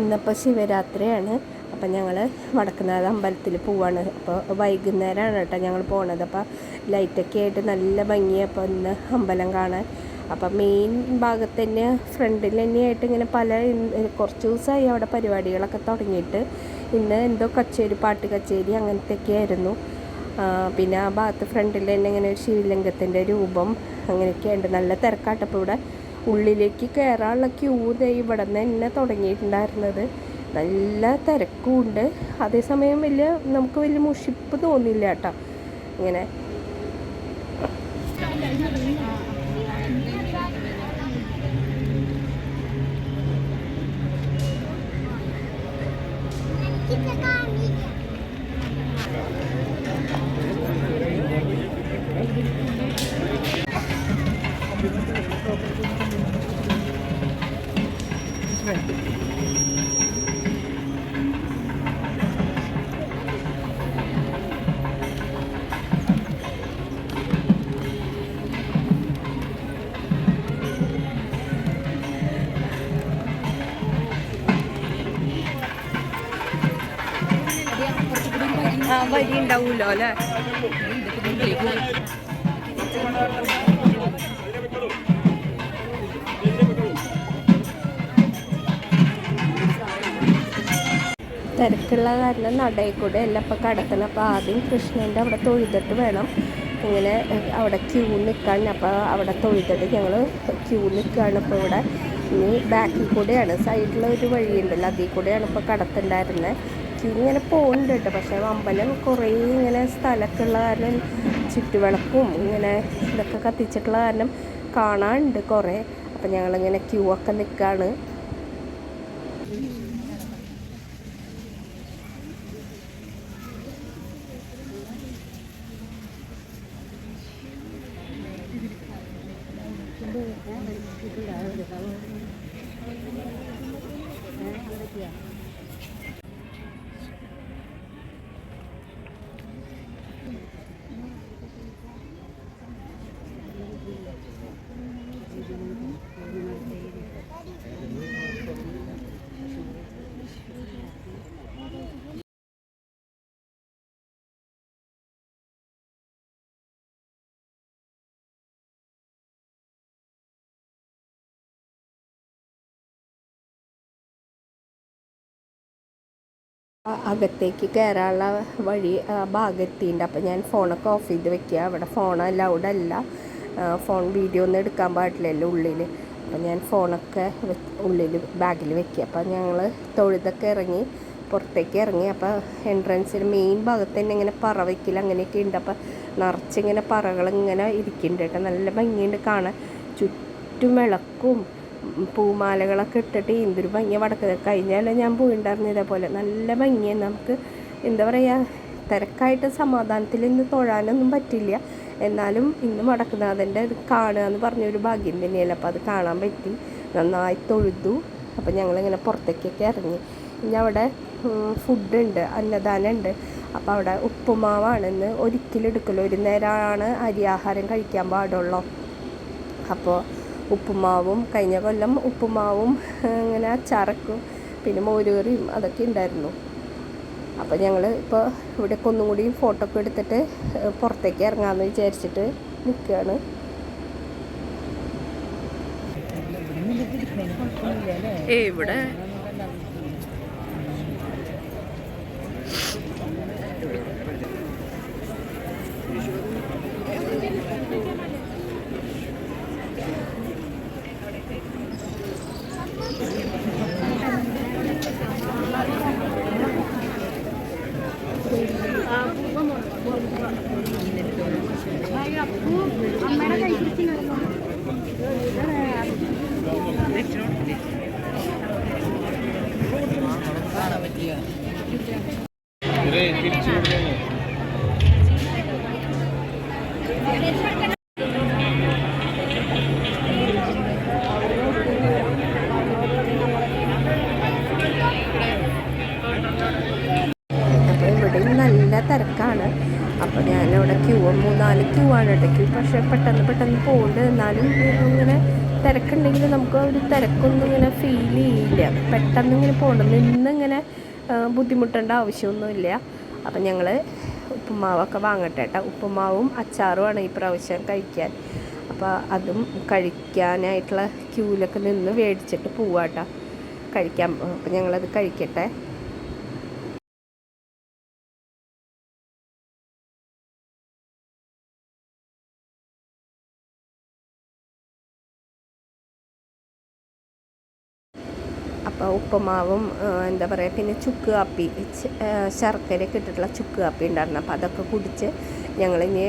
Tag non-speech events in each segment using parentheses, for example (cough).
ഇന്നിപ്പോൾ ശിവരാത്രിയാണ്. അപ്പം ഞങ്ങൾ വടക്കുന്നാഥ അമ്പലത്തിൽ പോവാണ്. അപ്പോൾ വൈകുന്നേരമാണ് കേട്ടോ ഞങ്ങൾ പോണത്. അപ്പോൾ ലൈറ്റൊക്കെ ആയിട്ട് നല്ല ഭംഗിയപ്പോൾ ഇന്ന് അമ്പലം കാണാൻ. അപ്പം മെയിൻ ഭാഗത്ത് തന്നെ ഫ്രണ്ടിൽ തന്നെയായിട്ട് ഇങ്ങനെ പല കുറച്ച് ദിവസമായി അവിടെ പരിപാടികളൊക്കെ തുടങ്ങിയിട്ട് ഇന്ന് എന്തോ കച്ചേരി പാട്ട് കച്ചേരി അങ്ങനത്തെയൊക്കെ ആയിരുന്നു. പിന്നെ ആ ഭാഗത്ത് ഫ്രണ്ടിൽ തന്നെ ഇങ്ങനെ ഒരു ശിവലിംഗത്തിന്റെ രൂപം അങ്ങനെയൊക്കെ ഉണ്ട്. നല്ല തിരക്കാട്ടപ്പോൾ ഇവിടെ. ഉള്ളിലേക്ക് കയറാനുള്ള ക്യൂ ദേ ഇവിടെ നിന്ന് തന്നെ തുടങ്ങിയിട്ടുണ്ടായിരുന്നത്. നല്ല തിരക്കുമുണ്ട്. അതേസമയം വലിയ നമുക്ക് വലിയ മുഷിപ്പ് തോന്നില്ല കേട്ടോ. ഇങ്ങനെ വരി ഉണ്ടാവുമല്ലോ അല്ലേ? തിരക്കുള്ള കാരണം നടയിൽ കൂടെ എല്ലാം ഇപ്പം കടത്തണം അപ്പോൾ ആദ്യം കൃഷ്ണന്റെ അവിടെ തൊഴുതിട്ട് വേണം. ഇങ്ങനെ അവിടെ ക്യൂ നിൽക്കാൻ അപ്പോൾ അവിടെ തൊഴുതിട്ട് ഞങ്ങൾ ക്യൂ നിൽക്കുകയാണ് ഇപ്പോൾ ഇവിടെ ഇനി ബാക്കിൽ കൂടെയാണ്. സൈഡിൽ ഒരു വഴിയുണ്ടല്ലോ. അതിൽ കൂടെയാണ് ഇപ്പോൾ കടത്തുണ്ടായിരുന്നത് ഇങ്ങനെ പോകുന്നുണ്ട് കേട്ടോ. പക്ഷേ അമ്പലം കുറേ ഇങ്ങനെ സ്ഥലമൊക്കെ ഉള്ള കാരണം ചുറ്റുവിളക്കും ഇങ്ങനെ ഇതൊക്കെ കത്തിച്ചിട്ടുള്ള കാരണം കാണാനുണ്ട് കുറേ. അപ്പം ഞങ്ങളിങ്ങനെ ക്യൂ ഒക്കെ നിൽക്കുകയാണ് അ- അകത്തേക്ക് കയറാനുള്ള വഴി ഭാഗത്തിന്റെ അപ്പം ഞാൻ ഫോണൊക്കെ ഓഫ് ചെയ്ത് വെക്കുക അവിടെ ഫോൺ അലൗഡ് അല്ല. ഫോൺ വീഡിയോ ഒന്നും എടുക്കാൻ പാടില്ലല്ലോ ഉള്ളിൽ അപ്പം ഞാൻ ഫോണൊക്കെ ഉള്ളിൽ ബാഗിൽ വെക്കുക അപ്പം ഞങ്ങൾ തൊഴുതൊക്കെ ഇറങ്ങി പുറത്തേക്ക് ഇറങ്ങി അപ്പോൾ എൻട്രൻസിൽ മെയിൻ ഭാഗത്ത് തന്നെ ഇങ്ങനെ പറ വയ്ക്കൽ അങ്ങനെയൊക്കെ ഉണ്ട് അപ്പം നിറച്ചിങ്ങനെ പറകളിങ്ങനെ ഇരിക്കുന്നുണ്ട് കേട്ടോ നല്ല ഭംഗിയുണ്ട് കാണാൻ. ചുറ്റും വിളക്കും പൂമാലകളൊക്കെ ഇട്ടിട്ട് എന്തൊരു ഭംഗിയാണ് വടക്ക് കഴിഞ്ഞാലും ഞാൻ പോയിണ്ടായിരുന്നു ഇതേപോലെ. നല്ല ഭംഗിയാണ് നമുക്ക് എന്താ പറയുക തിരക്കായിട്ട് സമാധാനത്തിൽ ഇന്ന് തൊഴാനൊന്നും പറ്റില്ല. എന്നാലും ഇന്ന് വടക്കുനാഥന്റെ ഇത് കാണുക എന്ന് പറഞ്ഞൊരു ഭാഗ്യം തന്നെയല്ല. അപ്പോൾ അത് കാണാൻ പറ്റി. നന്നായി തൊഴുതു. അപ്പോൾ ഞങ്ങളിങ്ങനെ പുറത്തേക്കൊക്കെ ഇറങ്ങി. ഇനി അവിടെ ഫുഡുണ്ട് അന്നദാനം ഉണ്ട് അപ്പോൾ അവിടെ ഉപ്പുമാവാണെന്ന് ഒരിക്കലും എടുക്കലോ ഒരു നേരമാണ് അരിയാഹാരം കഴിക്കാൻ പാടുള്ളൂ. അപ്പോൾ ഉപ്പുമാവും കഴിഞ്ഞ കൊല്ലം ഉപ്പുമാവും (laughs) ഇങ്ങനെ അച്ചാറക്കും പിന്നെ മോരുകറിയും അതൊക്കെ ഉണ്ടായിരുന്നു. അപ്പോൾ ഞങ്ങൾ ഇപ്പോൾ ഇവിടെ ഒന്നും കൂടി ഫോട്ടോ ഒക്കെ എടുത്തിട്ട് പുറത്തേക്ക് ഇറങ്ങാമെന്ന് വിചാരിച്ചിട്ട് നിൽക്കുകയാണ് ഇവിടെ നല്ല തിരക്കാണ്. അപ്പോൾ ഞാനവിടെ ക്യൂ മൂന്നാൽ ക്യൂ ആണ് കേട്ടോ. ക്യൂ പക്ഷേ പെട്ടെന്ന് പെട്ടെന്ന് പോകുന്നുണ്ട് എന്നാലും ഇങ്ങനെ തിരക്കുണ്ടെങ്കിൽ നമുക്ക് ഒരു തിരക്കൊന്നും ഇങ്ങനെ ഫീൽ ചെയ്യില്ല. പെട്ടെന്ന് ഇങ്ങനെ പോകണം നിന്നിങ്ങനെ ബുദ്ധിമുട്ടേണ്ട ആവശ്യമൊന്നുമില്ല. അപ്പം ഞങ്ങൾ ഉപ്പുമാവൊക്കെ വാങ്ങട്ടെ കേട്ടോ ഉപ്പുമാവും അച്ചാറുമാണ് ഈ പ്രാവശ്യം കഴിക്കാൻ. അപ്പോൾ അതും കഴിക്കാനായിട്ടുള്ള ക്യൂലൊക്കെ നിന്ന് മേടിച്ചിട്ട് പോവാട്ടോ കഴിക്കാം. അപ്പം ഞങ്ങളത് കഴിക്കട്ടെ. അപ്പോൾ ഉപ്പുമാവും എന്താ പറയുക പിന്നെ ചുക്ക് കാപ്പി ശർക്കരയൊക്കെ ഇട്ടിട്ടുള്ള ചുക്ക് കാപ്പി ഉണ്ടായിരുന്നു. അപ്പോൾ അതൊക്കെ കുടിച്ച് ഞങ്ങളിനി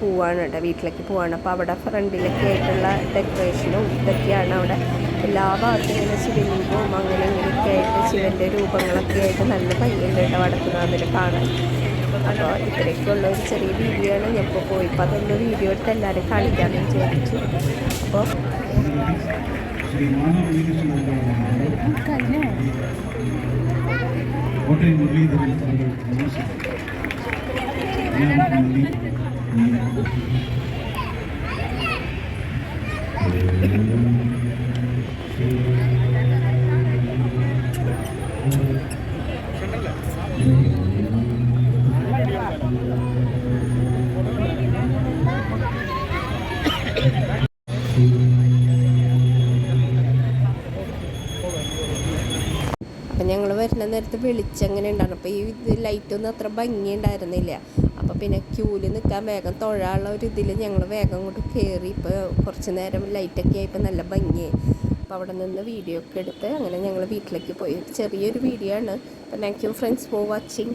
പോവാണ് കേട്ടോ വീട്ടിലേക്ക് പോവാണ്. അപ്പോൾ അവിടെ ഫ്രണ്ടിലൊക്കെ ആയിട്ടുള്ള ഡെക്കറേഷനും ഇതൊക്കെയാണ് അവിടെ എല്ലാ ഭാഗത്തും ഇങ്ങനെ ശിവലിംഗവും അങ്ങനെ ഇങ്ങനെയൊക്കെ ആയിട്ട് ശിവന്റെ രൂപങ്ങളൊക്കെ ആയിട്ട് നല്ല ഭംഗിയുണ്ട് കേട്ടോ വടക്കുന്നാഥിൽ കാണാൻ. അപ്പോൾ ഇത്രയൊക്കെയുള്ള ഒരു ചെറിയ വീഡിയോ ആണ് ഞാൻ ഇപ്പോൾ പോയി. അപ്പോൾ അതൊന്ന് വീഡിയോ എടുത്ത് എല്ലാവരും കാണിക്കാമെന്ന് വിചാരിച്ചു. അപ്പോൾ ಶ್ರೀ ಮಾನವ ಕೋಟೆ ಮುರಳೀಧರ ಸ್ವಾಮಿ വരുന്ന നേരത്ത് വെളിച്ചം അങ്ങനെ ഉണ്ടായിരുന്നു. അപ്പോൾ ഈ ഇത് ലൈറ്റൊന്നും അത്ര ഭംഗി ഉണ്ടായിരുന്നില്ല. അപ്പോൾ പിന്നെ ക്യൂവിൽ നിൽക്കാൻ വേഗം തൊഴാനുള്ള ഒരു ഇതിൽ ഞങ്ങൾ വേഗം അങ്ങോട്ട് കയറി ഇപ്പോൾ കുറച്ച് നേരം ലൈറ്റൊക്കെ ആയപ്പോൾ നല്ല ഭംഗിയായി അപ്പോൾ അവിടെ നിന്ന് വീഡിയോ ഒക്കെ എടുത്ത് അങ്ങനെ ഞങ്ങൾ വീട്ടിലേക്ക് പോയി. ചെറിയൊരു വീഡിയോ ആണ്. അപ്പോൾ thank you friends for watching